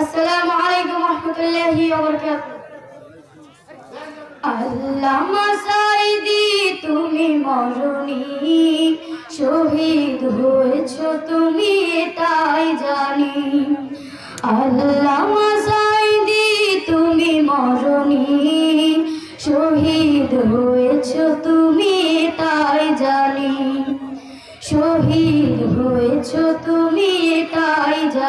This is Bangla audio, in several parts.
আসসালামু আলাইকুম রহমতুল্লাহি ওয়া বারাকাতুহু। আল্লামা সাইদি তুমি মরণি। শহীদ হয়েছ তুমি এটাই জানি। আল্লামা সাইদি তুমি মরণি। শহীদ হয়েছ তুমি এটাই জানি। শহীদ হয়েছ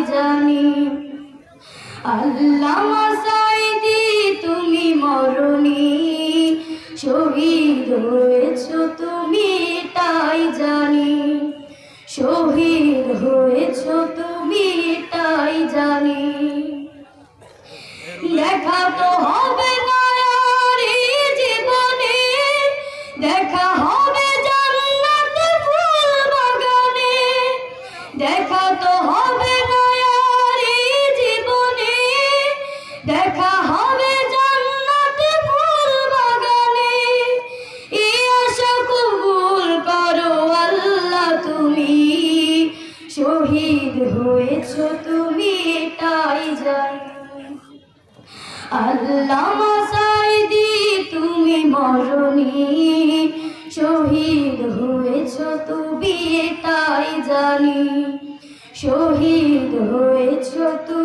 জানি? আল্লামা সাইদি তুমি মরণী। শহীদ হয়েছ আল্লাহ শহীদ জানি। সাইদি তুমি শহীদ হয়েছ জানি। শহীদ হয়েছ তুমি